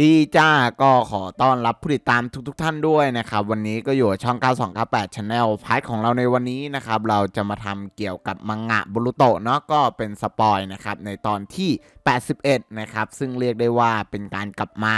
ดีจ้าก็ขอต้อนรับผู้ติดตามทุกๆทท่านด้วยนะครับ วันนี้ก็อยู่ช่อง 9298 Channel พาร์ทของเราในวันนี้นะครับ เราจะมาทำเกี่ยวกับมังงะบุรุโตะเนาะก็เป็นสปอยนะครับ ในตอนที่ 81 นะครับ ซึ่งเรียกได้ว่าเป็นการกลับมา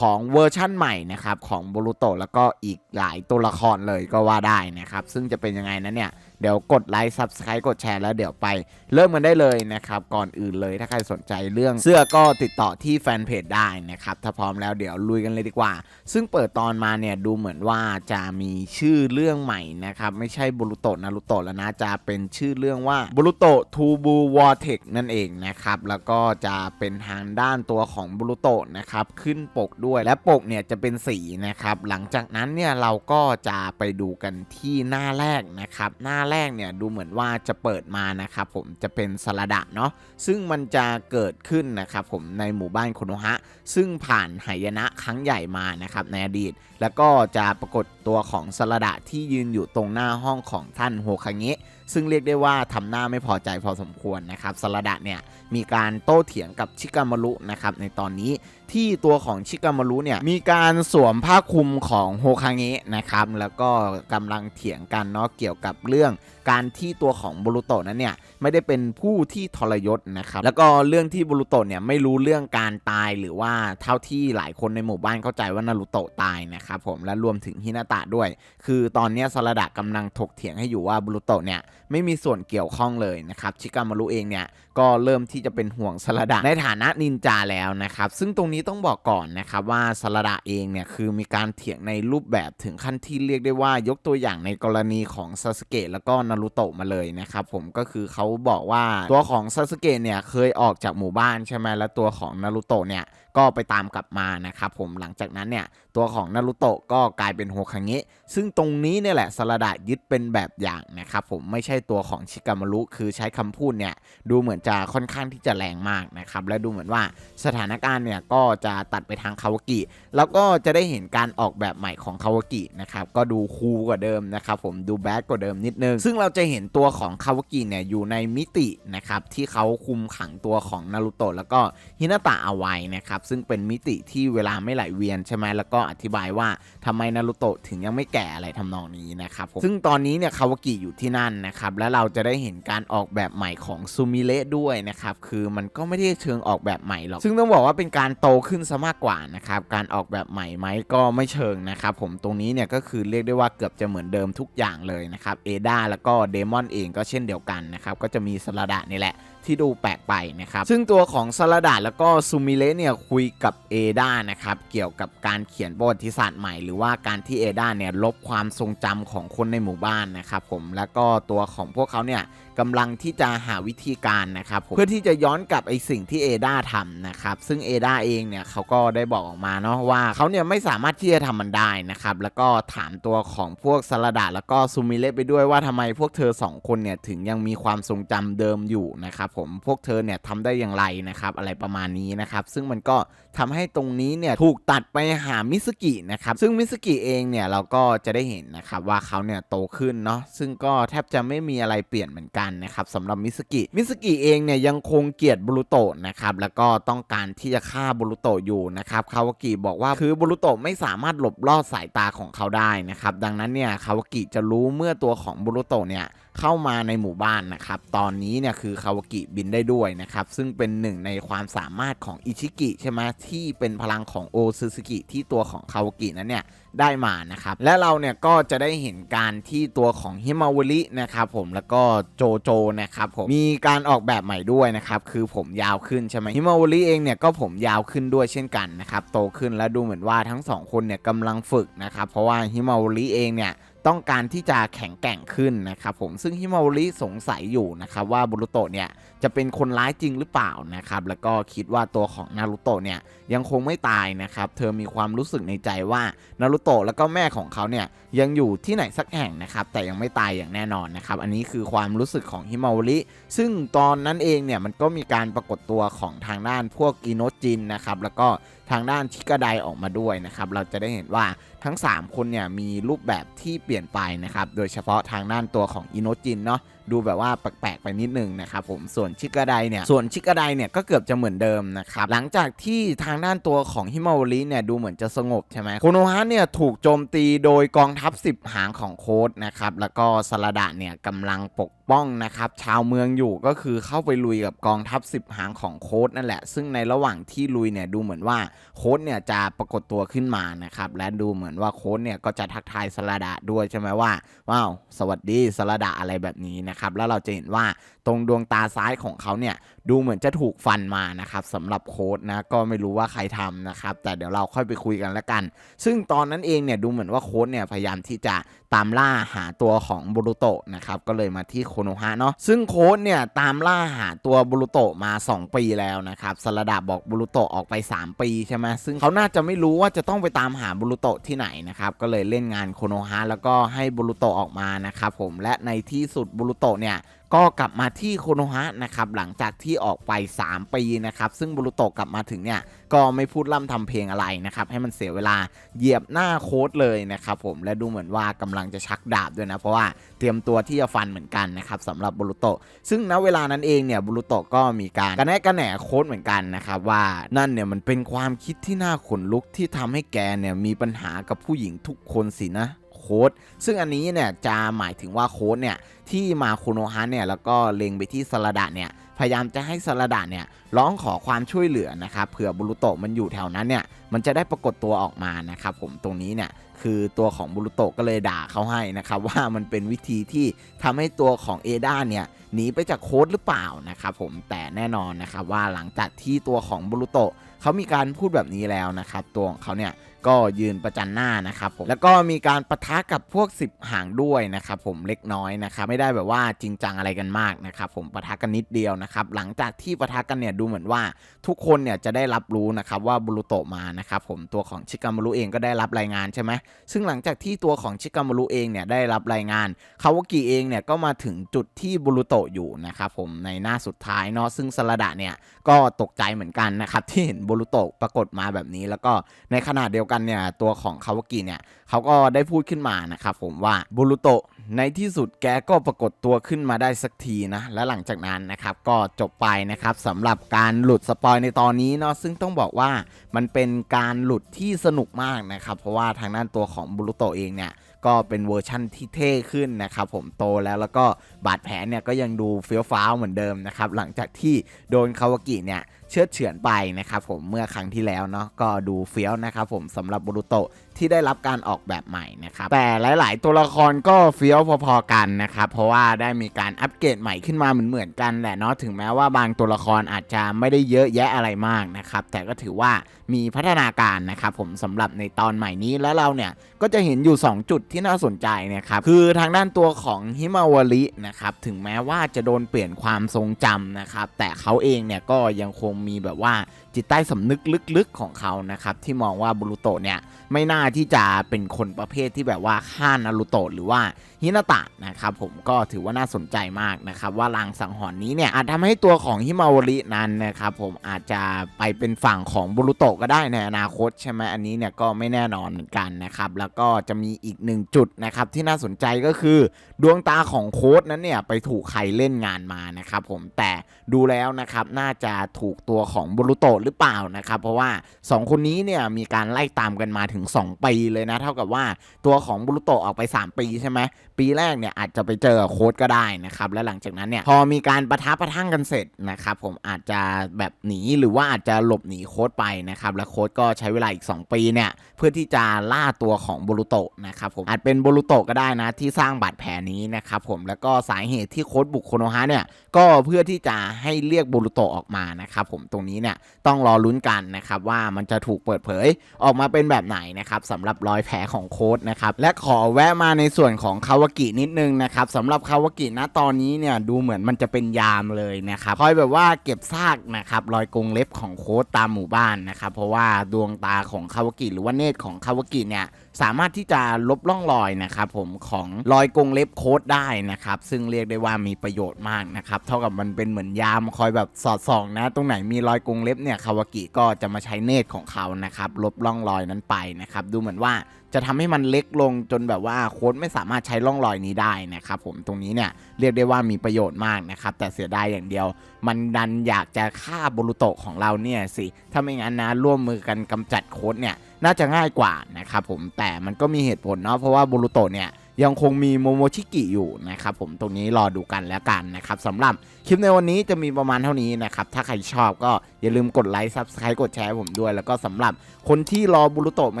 ของเวอร์ชั่นใหม่นะครับของบรุโตแล้วก็อีกหลายตัวละครเลยก็ว่าได้นะครับ ซึ่งจะเป็นยังไงนั้นเนี่ยเดี๋ยวกดไลค์ Subscribe กดแชร์แล้วเดี๋ยวไปเริ่มกันได้เลยนะครับ ก่อนอื่นเลยถ้าใครสนใจเรื่องเสื้อก็ติดต่อที่แฟนเพจได้นะครับ ถ้าพร้อมแล้วเดี๋ยวลุยกันเลยดีกว่า ซึ่งเปิดตอนมาเนี่ยดูเหมือนว่าจะมีชื่อเรื่องใหม่นะครับ ไม่ใช่บุรุโตนารุโตแล้วนะ จะเป็นชื่อเรื่องว่าบุรุโตทูบูวอร์เทกนั่นเองนะครับ แล้วก็จะเป็นทางด้านตัวของบุรุโตนะครับขึ้นปกด้วยและปกเนี่ยจะเป็นสีนะครับ หลังจากนั้นเนี่ยเราก็จะไปดูกันที่หน้าแรกนะครับ หน้าแรกเนี่ยดูเหมือนว่าจะเปิดมานะครับผมจะเป็นสลัดะเนาะซึ่งมันจะเกิดขึ้นนะครับผมในหมู่บ้านโคโนฮะ ซึ่งผ่านหายนะครั้งใหญ่มานะครับในอดีต แล้วก็จะปรากฏตัวของสลัดะที่ยืนอยู่ตรงหน้าห้องของท่านโฮคาเงะซึ่งเรียกได้ว่าทำหน้าไม่พอใจพอสมควรนะครับสลัดะเนี่ยมีการโต้เถียงกับชิกามารุนะครับในตอนนี้ ที่ตัวของชิกามารุเนี่ยมีการสวมผ้าคลุมของโฮคาเงะนะครับแล้วก็กำลังเถียงกันเนาะเกี่ยวกับเรื่องการที่ตัวของบุรุโตะนั้นเนี่ยไม่ได้เป็นผู้ที่ทรยศนะครับแล้วก็เรื่องที่บุรุโตะเนี่ยไม่รู้เรื่องการตายหรือว่าเท่าที่หลายคนในหมู่บ้านเข้าใจว่านารุโตะตายนะครับผมและรวมถึงฮินาตะด้วย คือตอนนี้ยสลัดะกำลังถกเถียงให้อยู่ว่าบุรุโตะเนี่ยไม่มีส่วนเกี่ยวข้องเลยนะครับชิกามารุเองเนี่ยก็เริ่มที่จะเป็นห่วงสลัดะในฐานะนินจาแล้วนะครับซึ่งตรงนี้ต้องบอกก่อนนะครับว่าสลัดะเองเนี่ยคือมีการเถียงในรูปแบบถึงขั้นที่เรียกได้ว่ายกตัวอย่างในกรณีของซาสเกะแล้วก็นารุโตะมาเลยนะครับผมก็คือเขาบอกว่าตัวของซาสเกะเนี่ยเคยออกจากหมู่บ้านใช่ไหมแล้วตัวของนารุโตะเนี่ยก็ไปตามกลับมานะครับผมหลังจากนั้นเนี่ยตัวของนารุโตะก็กลายเป็นโฮคาเงะซึ่งตรงนี้เนี่ยแหละสลัดะยึดเป็นแบบอย่างนะครับผมไม่ใช่ตัวของชิกามารุคือใช้คำพูดเนี่ยดูเหมือนจะค่อนข้างที่จะแรงมากนะครับและดูเหมือนว่าสถานการณ์เนี่ยก็จะตัดไปทางคาวากิแล้วก็จะได้เห็นการออกแบบใหม่ของคาวากินะครับก็ดูคูลกว่าเดิมนะครับผมดูแบดกว่าเดิมนิดนึง ซึ่งเราจะเห็นตัวของคาวากิเนี่ยอยู่ในมิตินะครับที่เขาคุมขังตัวของนารุโตะแล้วก็ฮินาตะเอาไว้นะครับซึ่งเป็นมิติที่เวลาไม่ไหลเวียนใช่ไหมแล้วก็อธิบายว่าทำไมนารุโตะถึงยังไม่แก่อะไรทำนองนี้นะครับซึ่งตอนนี้เนี่ยคาวากิอยู่ที่นั่นนะครับและเราจะได้เห็นการออกแบบใหม่ของซูมิเระด้วยนะครับคือมันก็ไม่ได้เชิงออกแบบใหม่หรอก ซึ่งต้องบอกว่าเป็นการโตขึ้นซะมากกว่านะครับการออกแบบใหม่ไหมก็ไม่เชิงนะครับผมตรงนี้เนี่ยก็คือเรียกได้ว่าเกือบจะเหมือนเดิมทุกอย่างเลยนะครับเอดาแล้วก็เดมอนเองก็เช่นเดียวกันนะครับก็จะมีสลัดะนี่แหละที่ดูแปลกไปนะครับ ซึ่งตัวของสลัดะแล้วก็ซูมิเลเนี่ยคุยกับเอดานะครับ เกี่ยวกับการเขียนประวัติศาสตร์ใหม่ หรือว่าการที่เอดาเนี่ยลบความทรงจำของคนในหมู่บ้านนะครับผม แล้วก็ตัวของพวกเขาเนี่ยกำลังที่จะหาวิธีการนะครับเพื่อที่จะย้อนกลับไอสิ่งที่เอดาทำนะครับ ซึ่งเอดาเองเนี่ยเขาก็ได้บอกออกมาเนาะว่าเขาเนี่ยไม่สามารถที่จะทำมันได้นะครับ แล้วก็ถามตัวของพวกสลัดะแล้วก็ซูมิเลไปด้วยว่าทำไมพวกเธอสองคนเนี่ยถึงยังมีความทรงจำเดิมอยู่นะครับผมพวกเธอเนี่ยทำได้อย่างไรนะครับอะไรประมาณนี้นะครับซึ่งมันก็ทำให้ตรงนี้เนี่ยถูกตัดไปหามิสกินะครับซึ่งมิสกิเองเนี่ยเราก็จะได้เห็นนะครับว่าเขาเนี่ยโตขึ้นเนาะซึ่งก็แทบจะไม่มีอะไรเปลี่ยนเหมือนกันนะครับสำหรับมิสกิมิสกิเองเนี่ยยังคงเกลียดบุรุโตะนะครับแล้วก็ต้องการที่จะฆ่าบุรุโตะอยู่นะครับคาวากิบอกว่าคือบุรุโตะไม่สามารถหลบลอดสายตาของเขาได้นะครับดังนั้นเนี่ยคาวากิจะรู้เมื่อตัวของบุรุโตะเนี่ย เข้ามาในหมู่บ้านนะครับ ตอนนี้เนี่ยคือคาวากิบินได้ด้วยนะครับ ซึ่งเป็นหนึ่งในความสามารถของอิชิกิใช่ไหมที่เป็นพลังของโอซึซึกิที่ตัวของคาวากินั้นเนี่ยได้มานะครับ และเราเนี่ยก็จะได้เห็นการที่ตัวของฮิมาวรินะครับผมแล้วก็โจโจนะครับผมมีการออกแบบใหม่ด้วยนะครับคือผมยาวขึ้นใช่ไหมฮิมาวริเองเนี่ยก็ผมยาวขึ้นด้วยเช่นกันนะครับโตขึ้นและดูเหมือนว่าทั้งสองคนเนี่ยกำลังฝึกนะครับเพราะว่าฮิมาวริเองเนี่ย ต้องการที่จะแข็งแกร่งขึ้นนะครับผมซึ่งฮิมาโอริสงสัยอยู่นะครับว่าบุรุโตะเนี่ยจะเป็นคนร้ายจริงหรือเปล่านะครับแล้วก็คิดว่าตัวของนารุโตะเนี่ยยังคงไม่ตายนะครับเธอมีความรู้สึกในใจว่านารุโตะแล้วก็แม่ของเขาเนี่ยยังอยู่ที่ไหนสักแห่งนะครับแต่ยังไม่ตายอย่างแน่นอนนะครับอันนี้คือความรู้สึกของฮิมาโอริซึ่งตอนนั้นเองเนี่ยมันก็มีการปรากฏตัวของทางด้านพวกอิโนจินนะครับแล้วก็ ทางด้านชิกาไดออกมาด้วยนะครับเราจะได้เห็นว่าทั้ง 3 คนเนี่ยมีรูปแบบที่เปลี่ยนไปนะครับโดยเฉพาะทางด้านตัวของอินโนจินเนาะดูแบบว่าแปลกๆไปนิดนึงนะครับผมส่วนชิกาไดเนี่ยส่วนชิกาไดเนี่ยก็เกือบจะเหมือนเดิมนะครับหลังจากที่ทางด้านตัวของฮิมาวริเนี่ยดูเหมือนจะสงบใช่ไหมโคโนฮะเนี่ยถูกโจมตีโดยกองทัพ 10 หางของโค้ดนะครับแล้วก็สลาดะเนี่ยกำลังปก ป้องนะครับชาวเมืองอยู่ก็คือเข้าไปลุยกับกองทัพ 10 หางของโค้ดนั่นแหละ ซึ่งในระหว่างที่ลุยเนี่ยดูเหมือนว่าโค้ดเนี่ยจะปรากฏตัวขึ้นมานะครับและดูเหมือนว่าโค้ดเนี่ยก็จะทักทายสลดะด้วยใช่ไหมว่าว้าวสวัสดีสลดะอะไรแบบนี้นะครับแล้วเราจะเห็นว่าตรงดวงตาซ้ายของเขาเนี่ยดูเหมือนจะถูกฟันมานะครับสำหรับโค้ดนะก็ไม่รู้ว่าใครทำนะครับแต่เดี๋ยวเราค่อยไปคุยกันละกัน ซึ่งตอนนั้นเองเนี่ยดูเหมือนว่าโค้ดเนี่ยพยายามที่จะตามล่าหาตัวของบุรุโตะนะครับก็เลยมาที่โคโนฮะเนาะซึ่งโค้ดเนี่ยตามล่าหาตัวบุรุโตะมา 2 ปีแล้วนะครับสลดาบอกบุรุโตะออกไป 3 ปีใช่ไหมซึ่งเขาน่าจะไม่รู้ว่าจะต้องไปตามหาบุรุโตะที่ไหนนะครับก็เลยเล่นงานโคโนฮะแล้วก็ให้บุรุโตะออกมานะครับผมและในที่สุดบุรุโตะเนี่ยก็กลับมาที่โคโนฮะนะครับหลังจากที่ออกไป 3 ปีนะครับซึ่งบุรุโตกลับมาถึงเนี่ยก็ไม่พูดล่ำทำเพลงอะไรนะครับให้มันเสียเวลาเหยียบหน้าโค้ดเลยนะครับผมและดูเหมือนว่ากำลังจะชักดาบด้วยนะ เพราะว่าเตรียมตัวที่จะฟันเหมือนกันนะครับสำหรับบุรุโตะซึ่งณเวลานั้นเองเนี่ยบุรุโตะก็มีการกระแนะกระแหนโค้ดเหมือนกันนะครับว่านั่นเนี่ยมันเป็นความคิดที่น่าขนลุกที่ทำให้แกเนี่ยมีปัญหากับผู้หญิงทุกคนสินะโค้ดซึ่งอันนี้เนี่ยจะหมายถึงว่าโค้ดเนี่ยที่มาคุโนฮะเนี่ยแล้วก็เล็งไปที่สลดะเนี่ย พยายามจะให้สลดาเนี่ยร้องขอความช่วยเหลือนะครับเผื่อบุรุโตะมันอยู่แถวนั้นเนี่ยมันจะได้ปรากฏตัวออกมานะครับผมตรงนี้เนี่ยคือตัวของบุรุโตะก็เลยด่าเขาให้นะครับว่ามันเป็นวิธีที่ทำให้ตัวของเอดาเนี่ยหนีไปจากโค้ดหรือเปล่านะครับผมแต่แน่นอนนะครับว่าหลังจากที่ตัวของบุรุโตะ เขามีการพูดแบบนี้แล้วนะครับ ตัวของเขาเนี่ยก็ยืนประจันหน้านะครับผมแล้วก็มีการปะทะกับพวก 10 หางด้วยนะครับผมเล็กน้อยนะครับไม่ได้แบบว่าจริงจังอะไรกันมากนะครับผมปะทะกันนิดเดียวนะครับหลังจากที่ปะทะกันเนี่ยดูเหมือนว่าทุกคนเนี่ยจะได้รับรู้นะครับว่าบุรุโตมานะครับผมตัวของชิกามารุเองก็ได้รับรายงานใช่ไหมซึ่งหลังจากที่ตัวของชิกามารุเองเนี่ยได้รับรายงานคาวากิเองเนี่ยก็มาถึงจุดที่บุรุโตอยู่นะครับผมในหน้าสุดท้ายเนาะซึ่งสลดะเนี่ยก็ตกใจเหมือนกันนะครับที่เห็นบุรุโตะปรากฏมาแบบนี้ แล้วก็ในขณะเดียวกันเนี่ยตัวของคาวากิเนี่ย เขาก็ได้พูดขึ้นมานะครับผมว่าบุรุโตะในที่สุดแกก็ปรากฏตัวขึ้นมาได้สักทีนะ และหลังจากนั้นนะครับก็จบไปนะครับสำหรับการหลุดสปอยในตอนนี้เนาะซึ่งต้องบอกว่ามันเป็นการหลุดที่สนุกมากนะครับ เพราะว่าทางด้านตัวของบุรุโตเองเนี่ยก็เป็นเวอร์ชั่นที่เท่ขึ้นนะครับผมโตแล้วแล้วก็บาดแผลเนี่ยก็ยังดูเฟี้ยวฟ้าวเหมือนเดิมนะครับหลังจากที่โดนคาวากิเนี่ยเชือดเฉือนไปนะครับผมเมื่อครั้งที่แล้วเนาะก็ดูเฟี้ยวนะครับผมสำหรับบุรุโต ที่ได้รับการออกแบบใหม่นะครับ แต่หลาย ๆ ตัวละครก็เฟี้ยวพอๆกันนะครับ เพราะว่าได้มีการอัปเกรดใหม่ขึ้นมาเหมือนๆกันแหละเนาะถึงแม้ว่าบางตัวละครอาจจะไม่ได้เยอะแยะอะไรมากนะครับ แต่ก็ถือว่ามีพัฒนาการนะครับผมสำหรับในตอนใหม่นี้แล้วเราเนี่ยก็จะเห็นอยู่ 2 จุดที่น่าสนใจนะครับคือทางด้านตัวของฮิมาวารินะครับถึงแม้ว่าจะโดนเปลี่ยนความทรงจำนะครับแต่เขาเองเนี่ยก็ยังคงมีแบบว่าจิตใต้สำนึกลึกๆของเขานะครับที่มองว่าบุรุโตเนี่ยไม่น่าที่จะเป็นคนประเภทที่แบบว่าฆ่านารุโตะหรือว่าฮินาตะนะครับผมก็ถือว่าน่าสนใจมากนะครับว่าลางสังหรณ์นี้เนี่ยอาจทำให้ตัวของฮิมาวรินั้นนะครับผมอาจจะไปเป็นฝั่งของบุรุโตะก็ได้ในอนาคตใช่ไหมอันนี้เนี่ยก็ไม่แน่นอนเหมือนกันนะครับแล้วก็จะมีอีกหนึ่งจุดนะครับที่น่าสนใจก็คือดวงตาของโค้ดนั้นเนี่ยไปถูกใครเล่นงานมานะครับผมแต่ดูแล้วนะครับน่าจะถูกตัวของบุรุโตะหรือเปล่านะครับเพราะว่า 2 คนนี้เนี่ยมีการไล่ตามกันมาถึง 2ปีเลยนะ เท่ากับว่าตัวของบุรุโตออกไป 3 ปีใช่ไหมปีแรกเนี่ยอาจจะไปเจอโค้ดก็ได้นะครับและหลังจากนั้นเนี่ยพอมีการประทับประทั่งกันเสร็จนะครับผมอาจจะแบบหนีหรือว่าอาจจะหลบหนีโค้ดไปนะครับและโค้ดก็ใช้เวลาอีก 2 ปีเนี่ยเพื่อที่จะล่าตัวของบุรุโตนะครับผมอาจเป็นบุรุโตก็ได้นะที่สร้างบาดแผลนี้นะครับผมแล้วก็สาเหตุที่โค้ดบุกโคโนฮะเนี่ยก็เพื่อที่จะให้เรียกบุรุโตออกมานะครับผมตรงนี้เนี่ยต้องรอลุ้นกันนะครับว่ามันจะถูกเปิดเผยออกมาเป็นแบบไหนนะครับสำหรับรอยแผลของโค้ดนะครับและขอแวะมาในส่วนของคาวากินิดนึงนะครับสำหรับคาวากิณตอนนี้เนี่ยดูเหมือนมันจะเป็นยามเลยนะครับคอยแบบว่าเก็บซากนะครับรอยกรงเล็บของโค้ดตามหมู่บ้านนะครับเพราะว่าดวงตาของคาวากิหรือว่าเนตรของคาวากิเนี่ยสามารถที่จะลบร่องรอยนะครับผมของรอยกรงเล็บโค้ดได้นะครับซึ่งเรียกได้ว่ามีประโยชน์มากนะครับเท่ากับมันเป็นเหมือนยามคอยแบบสอดส่องนะ ตรงไหนมีรอยกรงเล็บเนี่ยคาวากิก็จะมาใช้เนตรของเขานะครับลบร่องรอยนั้นไปนะครับดูเหมือนว่าจะทำให้มันเล็กลงจนแบบว่าโค้ดไม่สามารถใช้ร่องรอยนี้ได้นะครับผมตรงนี้เนี่ยเรียกได้ว่ามีประโยชน์มากนะครับ แต่เสียดายอย่างเดียว มันดันอยากจะฆ่าบรุโตของเราเนี่ยสิ ถ้าไม่งั้นนะร่วมมือกันกำจัดโค้ดเนี่ยน่าจะง่ายกว่านะครับผมแต่มันก็มีเหตุผลเนาะเพราะว่าบรุโตเนี่ย ยังคงมีโมโมชิกิอยู่นะครับผมตรงนี้รอดูกันแล้วกันนะครับสำหรับคลิปในวันนี้จะมีประมาณเท่านี้นะครับถ้าใครชอบก็อย่าลืมกดไลค์ซับสไครต์กดแชร์ผมด้วย แล้วก็สำหรับคนที่รอบุรุโตะม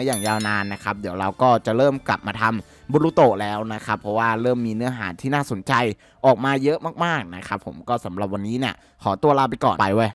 าอย่างยาวนานนะครับเดี๋ยวเราก็จะเริ่มกลับมาทำบุรุโตะแล้วนะครับเพราะว่าเริ่มมีเนื้อหาที่น่าสนใจออกมาเยอะมากๆนะครับผมก็สำหรับวันนี้เนี่ยขอตัวลาไปก่อนไปเว้ย